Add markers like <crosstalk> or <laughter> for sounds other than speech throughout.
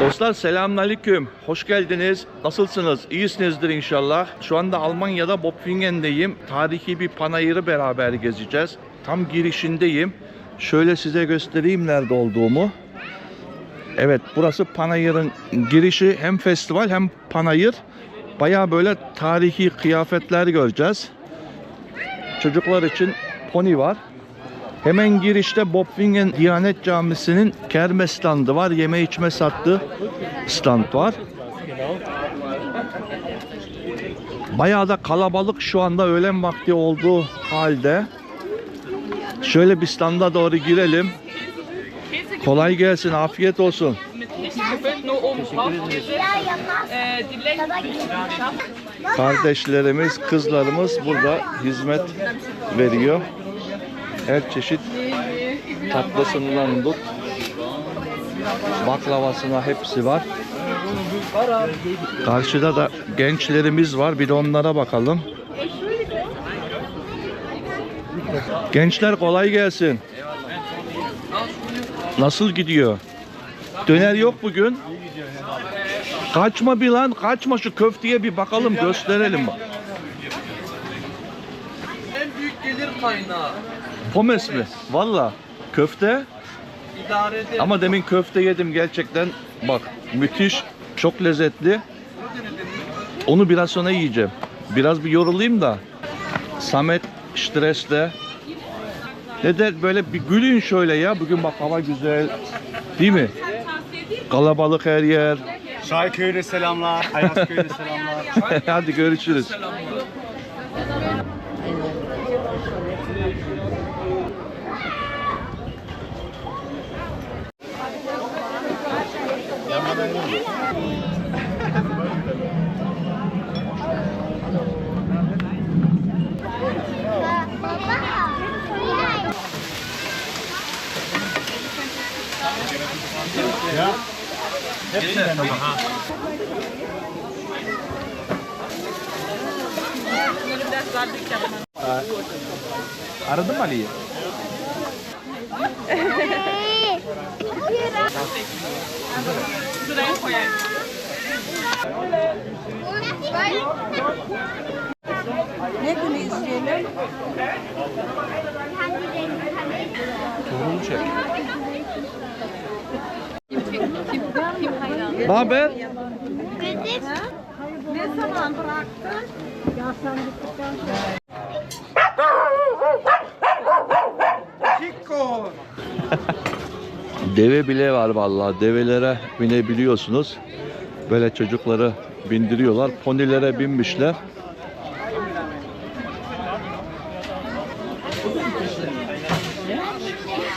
Dostlar selamünaleyküm. Hoş geldiniz. Nasılsınız? İyisinizdir inşallah. Şu anda Almanya'da Bopfingen'deyim. Tarihi bir panayırı beraber gezeceğiz. Tam girişindeyim. Şöyle size göstereyim nerede olduğumu. Evet burası panayırın girişi hem festival hem panayır. Baya böyle tarihi kıyafetler göreceğiz. Çocuklar için pony var. Hemen girişte Bopfingen Diyanet Camisi'nin kermes standı var. Yeme içme sattığı stand var. Bayağı da kalabalık şu anda öğlen vakti olduğu halde. Şöyle bir standa doğru girelim. Kolay gelsin, afiyet olsun. Die Längen. Kardeşlerimiz, kızlarımız burada hizmet veriyor. Her çeşit tatlısından tut, baklavasına hepsi var. Karşıda da gençlerimiz var. Bir de onlara bakalım. Gençler kolay gelsin. Nasıl gidiyor? Döner yok bugün. Kaçma bir lan, kaçma şu köfteye bir bakalım, gösterelim. En büyük gelir kaynağı. Pomes mi? Valla. Köfte. İdare. Ama demin köfte yedim gerçekten. Bak müthiş. Çok lezzetli. Onu biraz sonra yiyeceğim. Biraz bir yorulayım da. Samet stresle. Ne de böyle bir gülün şöyle ya. Bugün bak hava güzel. Değil mi? Kalabalık her yer. Şayköy'de selamlar, Ayasköy'de selamlar. <laughs> Hadi görüşürüz. Hepsinden Aradın mı Ali'yi? Şuraya koyayım. Ne günü isteyelim? Torunu çek. Ne haber? Ne zaman bıraktın? Ya sen gittikten sonra. Deve bile var vallahi. Develere binebiliyorsunuz. Böyle çocukları bindiriyorlar. Ponilere binmişler.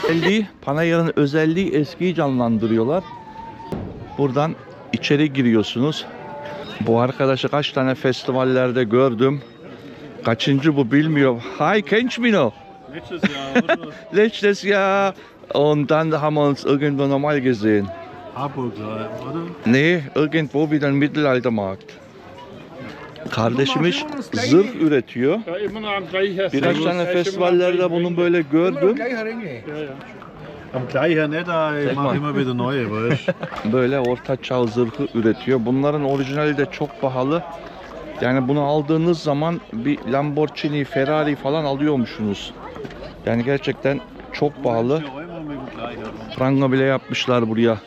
Özelliği, Panayır'ın özelliği eskiyi canlandırıyorlar. Buradan içeri giriyorsunuz. Bu arkadaşı kaç tane festivallerde gördüm. Kaçıncı bu bilmiyorum. Hi, noch? Letztes Jahr, oder? Letztes Jahr und dann haben wir uns irgendwo nochmal gesehen. Harburg, oder? Nee, irgendwo wieder ein Mittelaltermarkt. Kardeşimiz zırh üretiyor. Birkaç tane festivallerde bunu böyle gördüm. Am gleichen aber ich mache immer wieder neue, weißt? Böyle orta çağ zırhı üretiyor. Bunların orijinali de çok pahalı. Yani bunu aldığınız zaman bir Lamborghini, Ferrari falan alıyormuşsunuz. Yani gerçekten çok pahalı. Pranga bile yapmışlar buraya.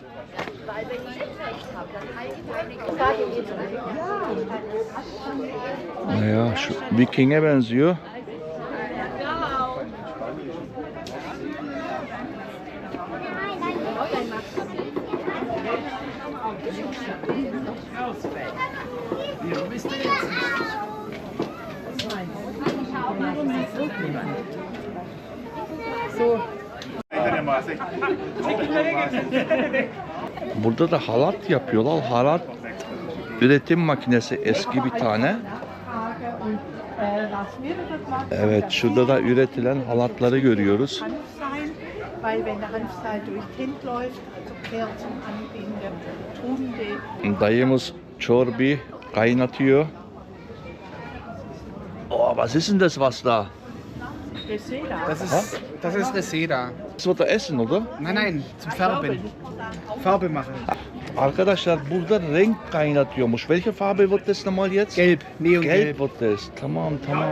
Ya şu Viking'e benziyor. <laughs> Burada da halat yapıyorlar. Halat üretim makinesi eski bir tane. Evet şurada da üretilen halatları görüyoruz. Dayımız çorbi kaynatıyor. Oh, was ist denn das was da? Reseda. Das ist, das ist Reseda. Das wird er essen, oder? Nein, nein, zum Färben. Farbe machen. Arkadaşlar burada renk kaynatıyormuş. Welche Farbe wird das nochmal jetzt? Gelb, Gelb Neongelb. wird das. Tamam tamam.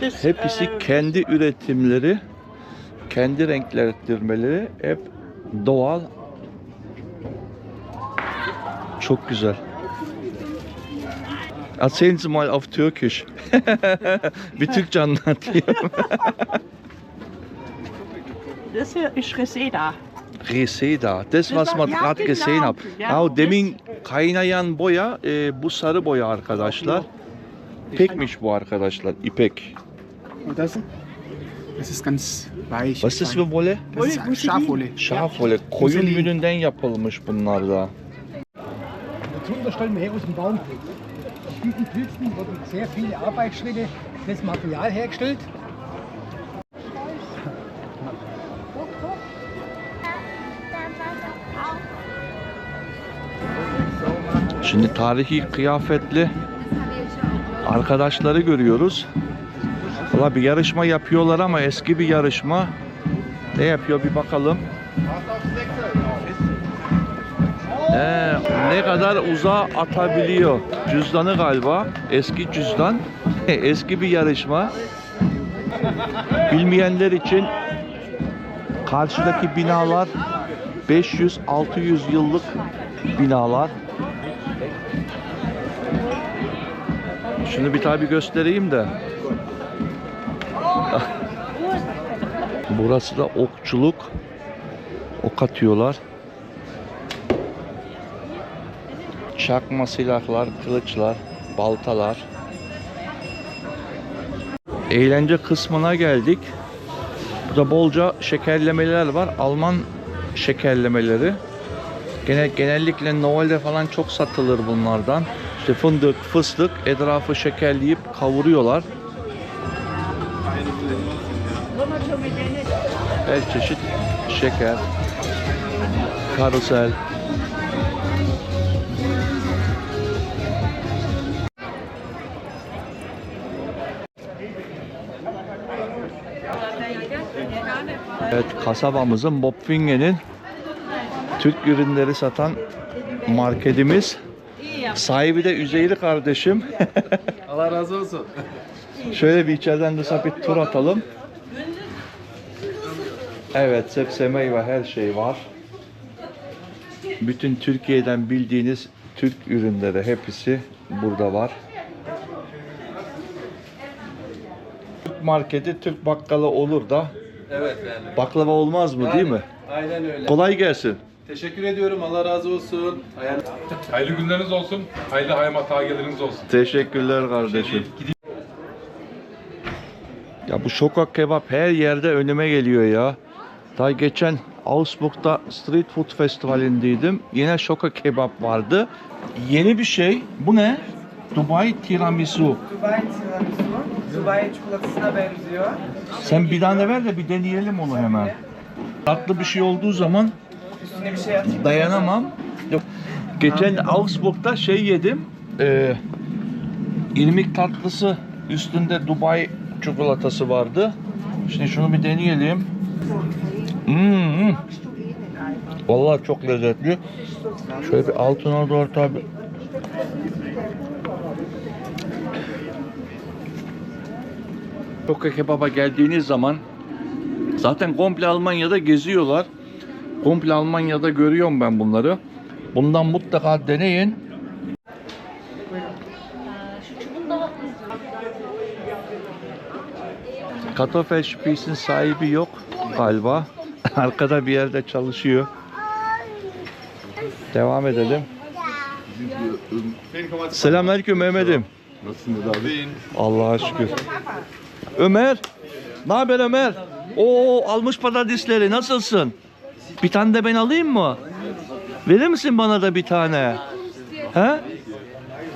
Hepsi äh, kendi üretimleri, kendi renklendirmeleri hep doğal. Çok güzel. Erzählen Sie mal auf Türkisch. Bir Türkçe anlatayım. das hier ist Reseda. Reseda. Das was man Ja, gerade gesehen. Ja, Ya demin kaynayan boya e, bu sarı boya arkadaşlar. İpekmiş bu arkadaşlar. İpek. Und das, das ist ganz weich. Was ist für Wolle? Das ist Schafwolle. Şafole. Koyun yününden yapılmış bunlar da. Darunter stellen wir her aus dem Baum. Diesen Pilzen wurden sehr viele Arbeitsschritte des Material hergestellt. Şimdi tarihi kıyafetli arkadaşları görüyoruz. Valla bir yarışma yapıyorlar ama eski bir yarışma. Ne yapıyor bir bakalım. Ee, ne kadar uzağa atabiliyor. Cüzdanı galiba. Eski cüzdan. eski bir yarışma. Bilmeyenler için karşıdaki binalar 500-600 yıllık binalar. Şunu bir tabi göstereyim de. <laughs> Burası da okçuluk. Ok atıyorlar. Çakma silahlar, kılıçlar, baltalar. Eğlence kısmına geldik. Burada bolca şekerlemeler var. Alman şekerlemeleri. Gene, genellikle Noel'de falan çok satılır bunlardan. İşte fındık, fıstık etrafı şekerleyip kavuruyorlar. Her çeşit şeker, karusel. Evet, kasabamızın Bopfingen'in Türk ürünleri satan marketimiz. Sahibi de Üzeyir kardeşim. <laughs> Allah razı olsun. Şöyle bir içeriden de bir tur atalım. Evet, sebze meyve her şey var. Bütün Türkiye'den bildiğiniz Türk ürünleri hepsi burada var. Türk marketi, Türk bakkalı olur da Evet yani. baklava olmaz mı değil mi? Aynen öyle. Kolay gelsin. Teşekkür ediyorum. Allah razı olsun. Ayağın... Hayırlı günleriniz olsun. Hayırlı haymat geliriniz olsun. Teşekkürler kardeşim. Ya bu şokak kebap her yerde önüme geliyor ya. Daha geçen Augsburg'da Street Food Festivali'ndeydim. Yine şokak kebap vardı. Yeni bir şey. Bu ne? Dubai tiramisu. Dubai tiramisu. Dubai çikolatasına benziyor. Sen bir tane ver de bir deneyelim onu hemen. Tatlı bir şey olduğu zaman Üstüne bir şey atayım. dayanamam. Yok. Geçen Augsburg'da şey yedim. E, irmik tatlısı üstünde Dubai çikolatası vardı. Şimdi şunu bir deneyelim. Hmm. Vallahi çok lezzetli. Şöyle bir altına doğru tabi. Toka kebaba geldiğiniz zaman zaten komple Almanya'da geziyorlar. Komple Almanya'da görüyorum ben bunları. Bundan mutlaka deneyin. Kartoffelspieß'in sahibi yok galiba. <laughs> Arkada bir yerde çalışıyor. Devam edelim. Selamünaleyküm Mehmet'im. Nasılsınız abi? Allah'a şükür. Ömer. Ne haber Ömer? Oo almış patatesleri nasılsın? Bir tane de ben alayım mı? Verir misin bana da bir tane? He?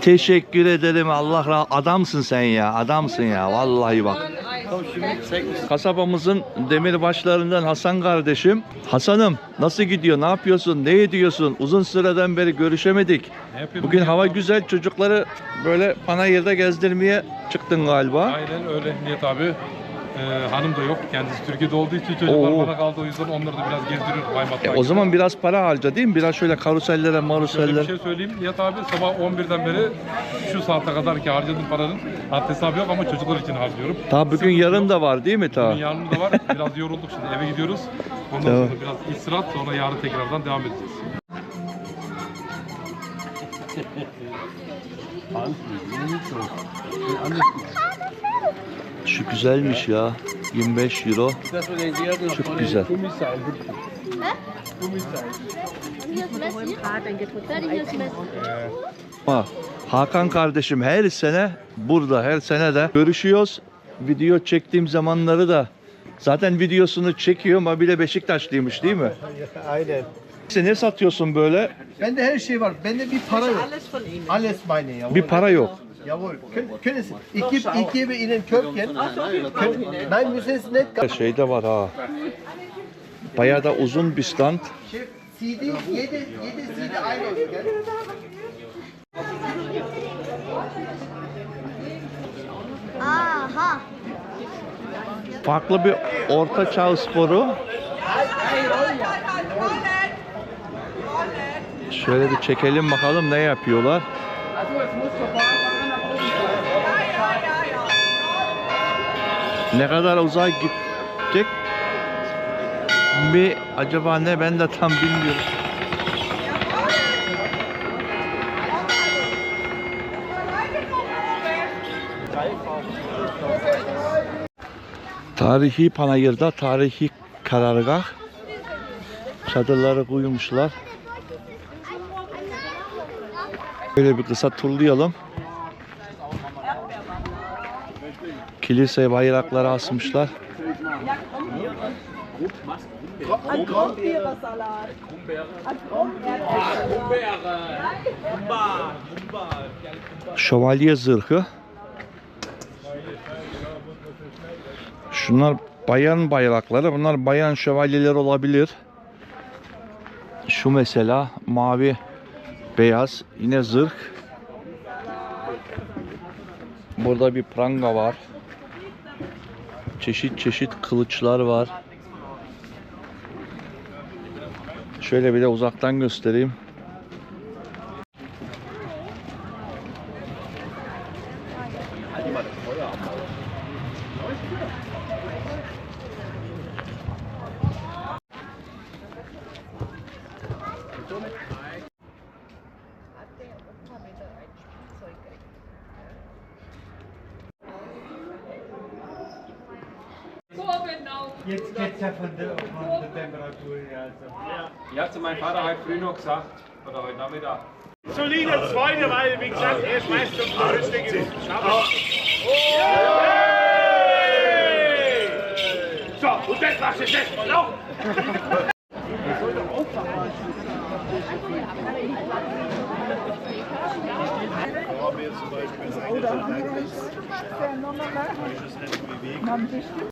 Teşekkür ederim. Allah ra- adamsın sen ya. Adamsın ya. Vallahi bak. Kasabamızın demirbaşlarından Hasan kardeşim. Hasan'ım nasıl gidiyor? Ne yapıyorsun? Ne ediyorsun? Uzun süreden beri görüşemedik. Bugün hava güzel. Çocukları böyle panayırda gezdirmeye çıktın galiba. Aynen öyle Nihat abi. Ee, hanım da yok. Kendisi Türkiye'de olduğu için çocuklar Oo. bana kaldı. O yüzden onları da biraz gezdiriyorum. Haymat'ta. E, o zaman biraz para harca değil mi? Biraz şöyle karusellere, Şöyle marusellere. bir şey söyleyeyim. Nihat abi sabah 11'den beri şu saate kadar ki harcadığım paranın haddi hesabı yok ama çocuklar için harcıyorum. Ta bugün yarın da var değil mi ta? Bugün yarın da var. Biraz yorulduk şimdi eve gidiyoruz. Ondan Tamam. sonra biraz istirahat sonra yarın tekrardan devam edeceğiz. <laughs> Şu güzelmiş ya. 25 euro. Çok güzel. Ha, Hakan kardeşim her sene burada her sene de görüşüyoruz. Video çektiğim zamanları da zaten videosunu çekiyor ama bir de Beşiktaşlıymış değil mi? Aynen. Sen ne satıyorsun böyle? Bende her şey var. Bende bir para yok. Alles meine, jawohl. Bir para yok. Jawohl. Können, Sie, ich gebe, ich gebe Ihnen Köpfchen. Können, nein, müssen Sie nicht. Şey de var ha. Bayağı da uzun bir stand. CD, jede, jede CD 1 Euro. gell? Aha. Farklı bir orta çağ sporu. Şöyle bir çekelim bakalım ne yapıyorlar. Ne kadar uzağa gidecek mi acaba ne ben de tam bilmiyorum. Tarihi panayırda tarihi karargah çadırları koymuşlar. Böyle bir kısa turlayalım. Kilise bayrakları asmışlar. Şövalye zırhı. Şunlar bayan bayrakları. Bunlar bayan şövalyeler olabilir. Şu mesela mavi, beyaz. Yine zırh. Burada bir pranga var. Çeşit çeşit kılıçlar var. Şöyle bir de uzaktan göstereyim. Jetzt geht's ja von der, von der Temperatur her. Also. Ja, zu meinem Vater heute früh noch gesagt, oder heute Nachmittag. Solide Zweite, weil, wie gesagt, er schmeißt zum Frühstück. So, und das machst du jetzt. Lauf! Oder anderes, wenn man mal, man bestimmt